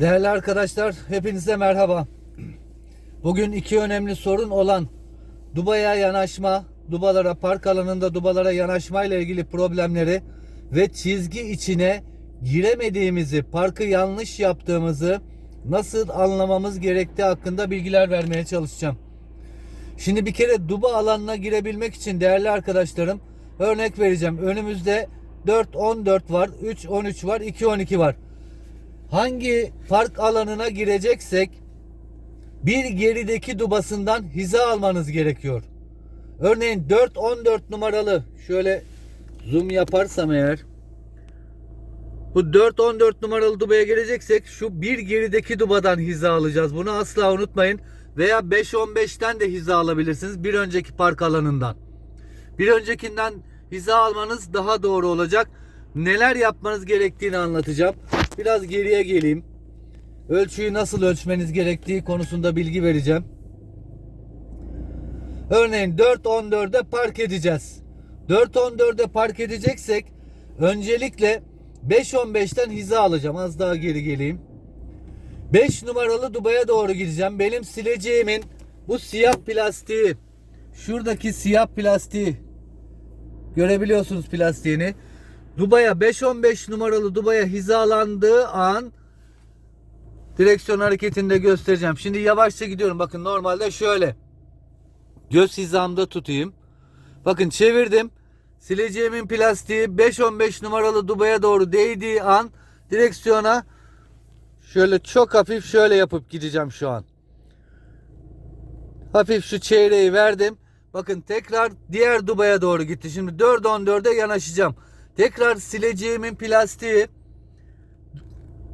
Değerli arkadaşlar, hepinize merhaba. Bugün iki önemli sorun olan Dubai'ye yanaşma, Dubalara park alanında Dubalara yanaşma ile ilgili problemleri ve çizgi içine giremediğimizi, parkı yanlış yaptığımızı nasıl anlamamız gerektiği hakkında bilgiler vermeye çalışacağım. Şimdi bir kere Duba alanına girebilmek için değerli arkadaşlarım örnek vereceğim. Önümüzde 4-14 var, 3-13 var, 2-12 var. Hangi park alanına gireceksek bir gerideki dubasından hiza almanız gerekiyor. Örneğin 4-14 numaralı şöyle zoom yaparsam eğer bu 4-14 numaralı dubaya geleceksek şu bir gerideki dubadan hiza alacağız. Bunu asla unutmayın. Veya 5-15'ten de hiza alabilirsiniz. Bir önceki park alanından. Bir öncekinden hiza almanız daha doğru olacak. Neler yapmanız gerektiğini anlatacağım. Biraz geriye geleyim. Ölçüyü nasıl ölçmeniz gerektiği konusunda bilgi vereceğim. Örneğin 4.14'e park edeceğiz. 4.14'e park edeceksek öncelikle 5.15'ten hiza alacağım. Az daha geri geleyim. 5 numaralı dubaya doğru gideceğim. Benim sileceğimin bu siyah plastiği şuradaki siyah plastiği görebiliyorsunuz plastiğini. Dubaya 5-15 numaralı Dubaya hizalandığı an direksiyon hareketinde göstereceğim. Şimdi yavaşça gidiyorum. Bakın normalde şöyle. Göz hizamda tutayım. Bakın çevirdim. Sileceğimin plastiği 5-15 numaralı Dubaya doğru değdiği an direksiyona şöyle çok hafif şöyle yapıp gideceğim şu an. Hafif şu çeyreği verdim. Bakın tekrar diğer dubaya doğru gitti. Şimdi 4.14'e yanaşacağım. Tekrar sileceğimin plastiği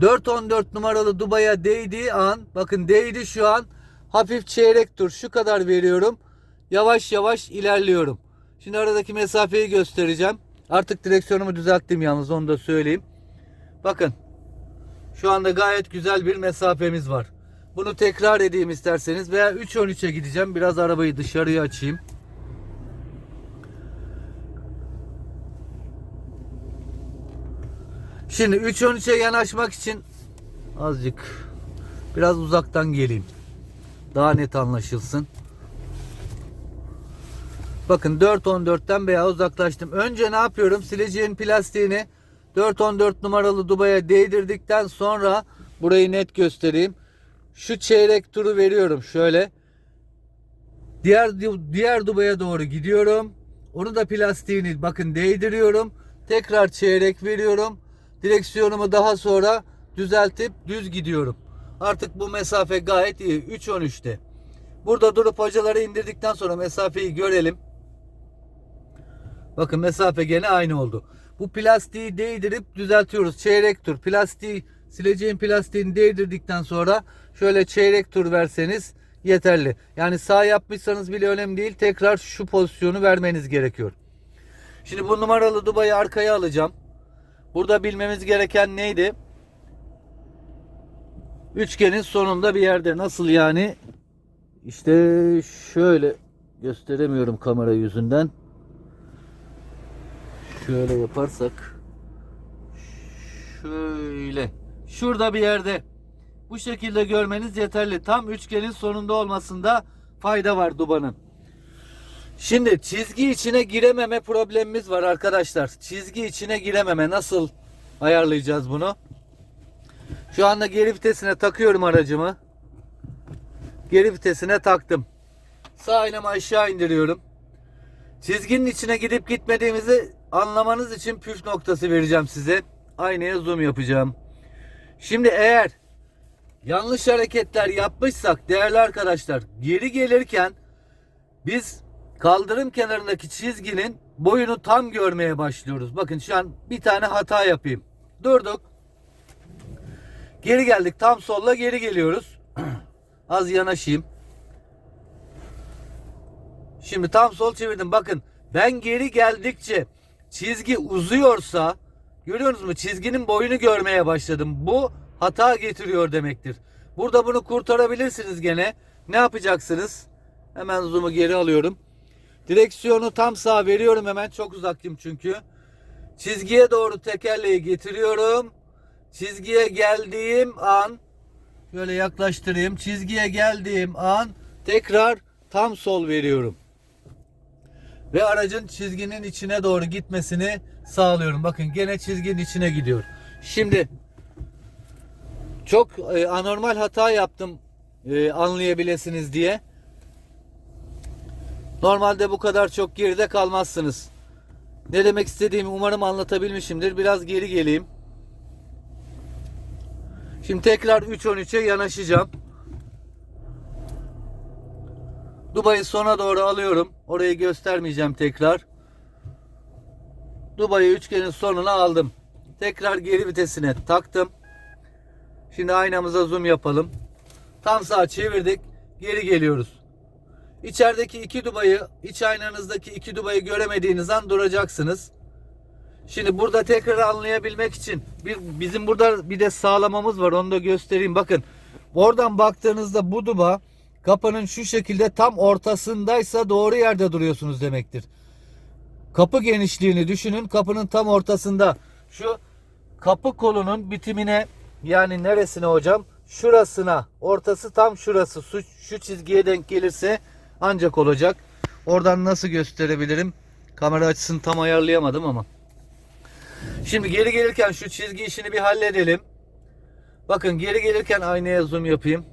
4.14 numaralı dubaya değdiği an bakın değdi şu an hafif çeyrek tur şu kadar veriyorum. Yavaş yavaş ilerliyorum. Şimdi aradaki mesafeyi göstereceğim. Artık direksiyonumu düzelttim yalnız onu da söyleyeyim. Bakın şu anda gayet güzel bir mesafemiz var. Bunu tekrar edeyim isterseniz veya 3.13'e gideceğim. Biraz arabayı dışarıya açayım. Şimdi 3.13'e yanaşmak için azıcık biraz uzaktan geleyim. Daha net anlaşılsın. Bakın 4.14'ten veya uzaklaştım. Önce ne yapıyorum? Sileceğin plastiğini 4.14 numaralı dubaya değdirdikten sonra burayı net göstereyim. Şu çeyrek turu veriyorum şöyle. Diğer diğer dubaya doğru gidiyorum. Onu da plastiğini bakın değdiriyorum. Tekrar çeyrek veriyorum. Direksiyonumu daha sonra düzeltip düz gidiyorum. Artık bu mesafe gayet iyi. 3.13'te. Burada durup hocaları indirdikten sonra mesafeyi görelim. Bakın mesafe gene aynı oldu. Bu plastiği değdirip düzeltiyoruz. Çeyrek tur. Plastiği sileceğin plastiğini değdirdikten sonra şöyle çeyrek tur verseniz yeterli. Yani sağ yapmışsanız bile önemli değil. Tekrar şu pozisyonu vermeniz gerekiyor. Şimdi bu numaralı dubayı arkaya alacağım. Burada bilmemiz gereken neydi? Üçgenin sonunda bir yerde. Nasıl yani? İşte şöyle gösteremiyorum kamera yüzünden. Şöyle yaparsak şöyle şurada bir yerde bu şekilde görmeniz yeterli. Tam üçgenin sonunda olmasında fayda var dubanın. Şimdi çizgi içine girememe problemimiz var arkadaşlar. Çizgi içine girememe nasıl ayarlayacağız bunu? Şu anda geri vitesine takıyorum aracımı. Geri vitesine taktım. Sağ aynamı aşağı indiriyorum. Çizginin içine gidip gitmediğimizi anlamanız için püf noktası vereceğim size. Aynaya zoom yapacağım. Şimdi eğer yanlış hareketler yapmışsak değerli arkadaşlar geri gelirken biz kaldırım kenarındaki çizginin boyunu tam görmeye başlıyoruz. Bakın şu an bir tane hata yapayım. Durduk. Geri geldik. Tam solla geri geliyoruz. Az yanaşayım. Şimdi tam sol çevirdim. Bakın ben geri geldikçe çizgi uzuyorsa görüyorsunuz mu? Çizginin boyunu görmeye başladım. Bu hata getiriyor demektir. Burada bunu kurtarabilirsiniz gene. Ne yapacaksınız? Hemen zoom'u geri alıyorum. Direksiyonu tam sağ veriyorum hemen. Çok uzaktım çünkü. Çizgiye doğru tekerleği getiriyorum. Çizgiye geldiğim an Şöyle yaklaştırayım. Çizgiye geldiğim an tekrar tam sol veriyorum. Ve aracın çizginin içine doğru gitmesini sağlıyorum. Bakın gene çizginin içine gidiyor. Şimdi çok e, anormal hata yaptım e, anlayabilirsiniz diye. Normalde bu kadar çok geride kalmazsınız. Ne demek istediğimi umarım anlatabilmişimdir. Biraz geri geleyim. Şimdi tekrar 3.13'e yanaşacağım. Dubai'yi sona doğru alıyorum. Orayı göstermeyeceğim tekrar. Dubai'yi üçgenin sonuna aldım. Tekrar geri vitesine taktım. Şimdi aynamıza zoom yapalım. Tam sağ çevirdik. Geri geliyoruz. İçerideki iki dubayı, iç aynanızdaki iki dubayı göremediğiniz an duracaksınız. Şimdi burada tekrar anlayabilmek için bir bizim burada bir de sağlamamız var. Onu da göstereyim. Bakın. Oradan baktığınızda bu duba kapının şu şekilde tam ortasındaysa doğru yerde duruyorsunuz demektir. Kapı genişliğini düşünün. Kapının tam ortasında. Şu kapı kolunun bitimine yani neresine hocam? Şurasına. Ortası tam şurası. Şu, şu çizgiye denk gelirse ancak olacak. Oradan nasıl gösterebilirim? Kamera açısını tam ayarlayamadım ama. Şimdi geri gelirken şu çizgi işini bir halledelim. Bakın geri gelirken aynaya zoom yapayım.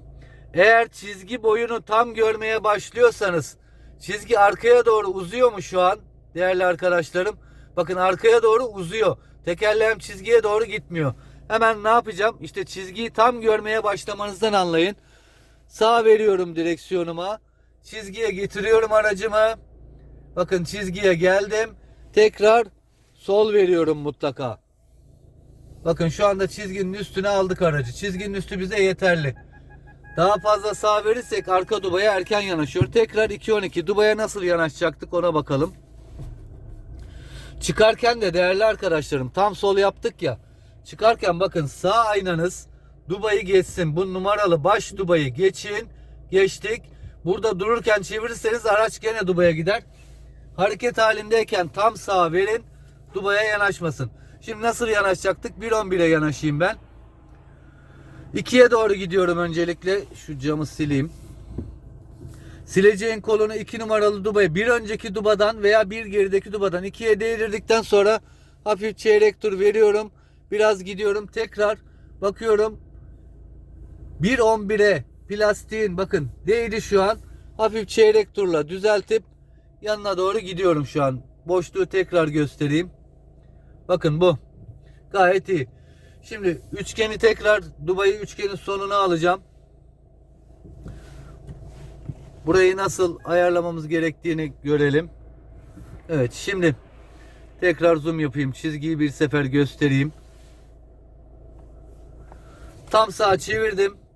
Eğer çizgi boyunu tam görmeye başlıyorsanız çizgi arkaya doğru uzuyor mu şu an değerli arkadaşlarım? Bakın arkaya doğru uzuyor. Tekerleğim çizgiye doğru gitmiyor. Hemen ne yapacağım? İşte çizgiyi tam görmeye başlamanızdan anlayın. Sağ veriyorum direksiyonuma. Çizgiye getiriyorum aracımı. Bakın çizgiye geldim. Tekrar sol veriyorum mutlaka. Bakın şu anda çizginin üstüne aldık aracı. Çizginin üstü bize yeterli. Daha fazla sağ verirsek arka dubaya erken yanaşıyor. Tekrar 2.12 dubaya nasıl yanaşacaktık ona bakalım. Çıkarken de değerli arkadaşlarım tam sol yaptık ya. Çıkarken bakın sağ aynanız dubayı geçsin. Bu numaralı baş dubayı geçin. Geçtik. Burada dururken çevirirseniz araç gene dubaya gider. Hareket halindeyken tam sağ verin. Dubaya yanaşmasın. Şimdi nasıl yanaşacaktık? 1.11'e yanaşayım ben. 2'ye doğru gidiyorum öncelikle. Şu camı sileyim. Sileceğin kolunu 2 numaralı dubaya bir önceki dubadan veya bir gerideki dubadan 2'ye değdirdikten sonra hafif çeyrek tur veriyorum. Biraz gidiyorum. Tekrar bakıyorum. 1.11'e plastiğin bakın değdi şu an. Hafif çeyrek turla düzeltip yanına doğru gidiyorum şu an. Boşluğu tekrar göstereyim. Bakın bu. Gayet iyi. Şimdi üçgeni tekrar Dubai üçgenin sonuna alacağım. Burayı nasıl ayarlamamız gerektiğini görelim. Evet şimdi tekrar zoom yapayım. Çizgiyi bir sefer göstereyim. Tam sağa çevirdim.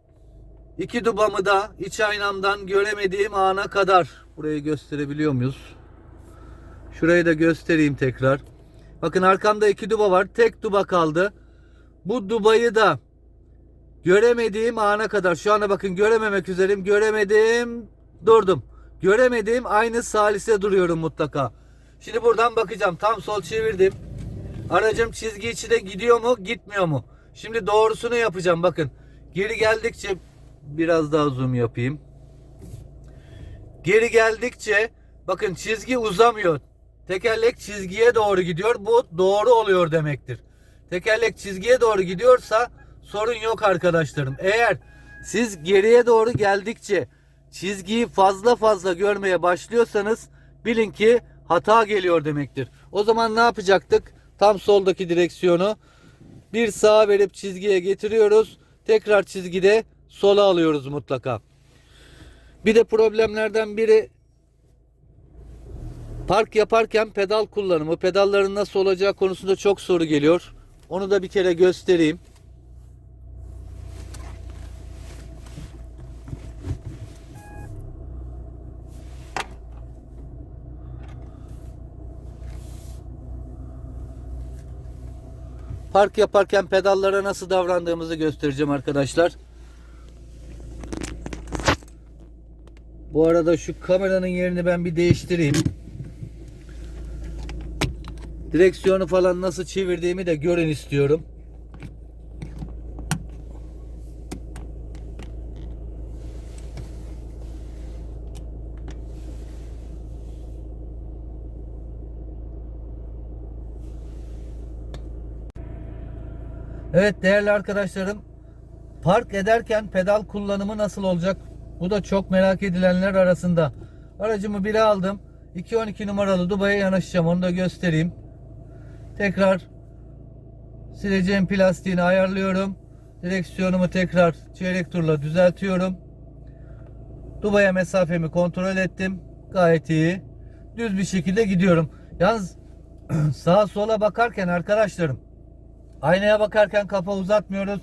İki dubamı da iç aynamdan göremediğim ana kadar burayı gösterebiliyor muyuz? Şurayı da göstereyim tekrar. Bakın arkamda iki duba var. Tek duba kaldı. Bu dubayı da göremediğim ana kadar. Şu anda bakın görememek üzereyim. Göremedim. Durdum. Göremedim. Aynı salise duruyorum mutlaka. Şimdi buradan bakacağım. Tam sol çevirdim. Aracım çizgi içine gidiyor mu? Gitmiyor mu? Şimdi doğrusunu yapacağım. Bakın. Geri geldikçe biraz daha zoom yapayım. Geri geldikçe bakın çizgi uzamıyor. Tekerlek çizgiye doğru gidiyor. Bu doğru oluyor demektir. Tekerlek çizgiye doğru gidiyorsa sorun yok arkadaşlarım. Eğer siz geriye doğru geldikçe çizgiyi fazla fazla görmeye başlıyorsanız bilin ki hata geliyor demektir. O zaman ne yapacaktık? Tam soldaki direksiyonu bir sağa verip çizgiye getiriyoruz. Tekrar çizgide sola alıyoruz mutlaka. Bir de problemlerden biri park yaparken pedal kullanımı. Pedalların nasıl olacağı konusunda çok soru geliyor. Onu da bir kere göstereyim. Park yaparken pedallara nasıl davrandığımızı göstereceğim arkadaşlar. Bu arada şu kameranın yerini ben bir değiştireyim. Direksiyonu falan nasıl çevirdiğimi de görün istiyorum. Evet değerli arkadaşlarım park ederken pedal kullanımı nasıl olacak bu da çok merak edilenler arasında. Aracımı bire aldım. 212 numaralı Dubai'ye yanaşacağım. Onu da göstereyim. Tekrar sileceğim plastiğini ayarlıyorum. Direksiyonumu tekrar çeyrek turla düzeltiyorum. Dubai'ye mesafemi kontrol ettim. Gayet iyi. Düz bir şekilde gidiyorum. Yalnız sağa sola bakarken arkadaşlarım aynaya bakarken kafa uzatmıyoruz.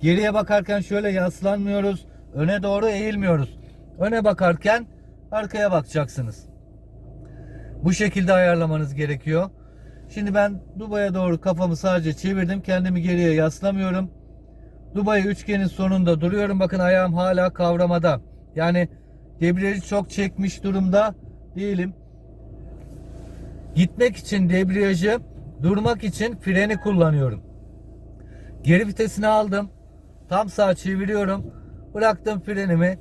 Geriye bakarken şöyle yaslanmıyoruz. Öne doğru eğilmiyoruz. Öne bakarken arkaya bakacaksınız. Bu şekilde ayarlamanız gerekiyor. Şimdi ben Dubai'ye doğru kafamı sadece çevirdim. Kendimi geriye yaslamıyorum. Dubai üçgenin sonunda duruyorum. Bakın ayağım hala kavramada. Yani debriyajı çok çekmiş durumda değilim. Gitmek için debriyajı, durmak için freni kullanıyorum. Geri vitesini aldım. Tam sağ çeviriyorum. Bıraktım frenimi.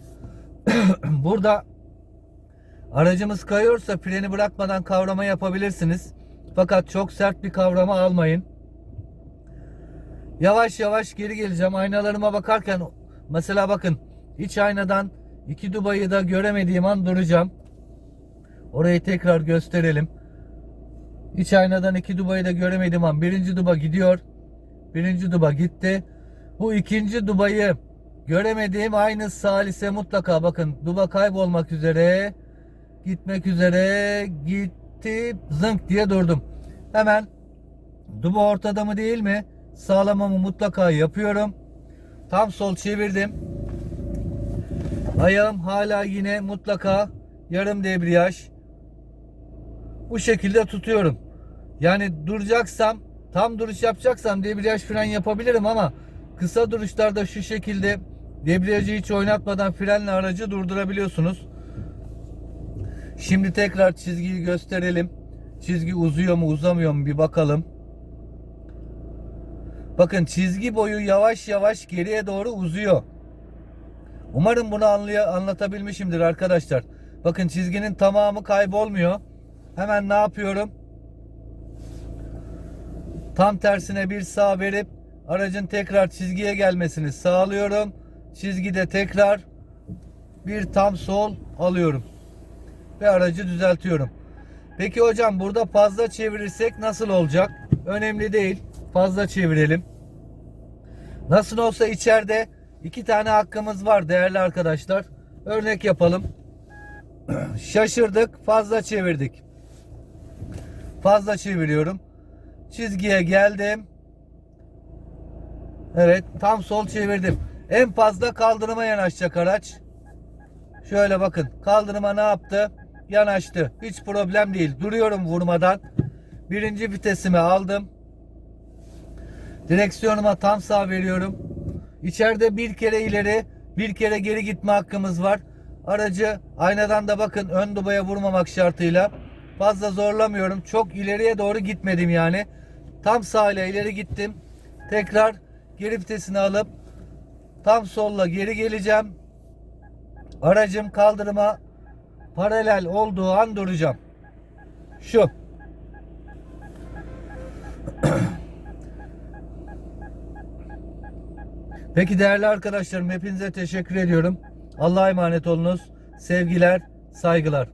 Burada aracımız kayıyorsa freni bırakmadan kavrama yapabilirsiniz. Fakat çok sert bir kavrama almayın. Yavaş yavaş geri geleceğim. Aynalarıma bakarken mesela bakın iç aynadan iki Dubai'yi da göremediğim an duracağım. Orayı tekrar gösterelim. İç aynadan iki Dubai'yi de göremediğim an birinci Duba gidiyor. Birinci Duba gitti. Bu ikinci Dubai'yi göremediğim aynı salise mutlaka bakın Duba kaybolmak üzere gitmek üzere gitti zınk diye durdum. Hemen Duba ortada mı değil mi? Sağlamamı mutlaka yapıyorum. Tam sol çevirdim. Ayağım hala yine mutlaka yarım debriyaj. Bu şekilde tutuyorum. Yani duracaksam tam duruş yapacaksam debriyaj fren yapabilirim ama kısa duruşlarda şu şekilde debriyajı hiç oynatmadan frenle aracı durdurabiliyorsunuz. Şimdi tekrar çizgiyi gösterelim. Çizgi uzuyor mu uzamıyor mu bir bakalım. Bakın çizgi boyu yavaş yavaş geriye doğru uzuyor. Umarım bunu anlaya, anlatabilmişimdir arkadaşlar. Bakın çizginin tamamı kaybolmuyor. Hemen ne yapıyorum? Tam tersine bir sağ verip aracın tekrar çizgiye gelmesini sağlıyorum. Çizgide tekrar bir tam sol alıyorum. Ve aracı düzeltiyorum. Peki hocam burada fazla çevirirsek nasıl olacak? Önemli değil. Fazla çevirelim. Nasıl olsa içeride iki tane hakkımız var değerli arkadaşlar. Örnek yapalım. Şaşırdık, fazla çevirdik. Fazla çeviriyorum. Çizgiye geldim. Evet, tam sol çevirdim. En fazla kaldırıma yanaşacak araç. Şöyle bakın, kaldırıma ne yaptı? Yanaştı. Hiç problem değil. Duruyorum vurmadan. Birinci vitesimi aldım. Direksiyonuma tam sağ veriyorum. İçeride bir kere ileri, bir kere geri gitme hakkımız var. Aracı aynadan da bakın ön dubaya vurmamak şartıyla. Fazla zorlamıyorum. Çok ileriye doğru gitmedim yani. Tam sağ ile ileri gittim. Tekrar geri vitesini alıp tam solla geri geleceğim. Aracım kaldırıma paralel olduğu an duracağım. Şu. Peki değerli arkadaşlarım hepinize teşekkür ediyorum. Allah'a emanet olunuz. Sevgiler, saygılar.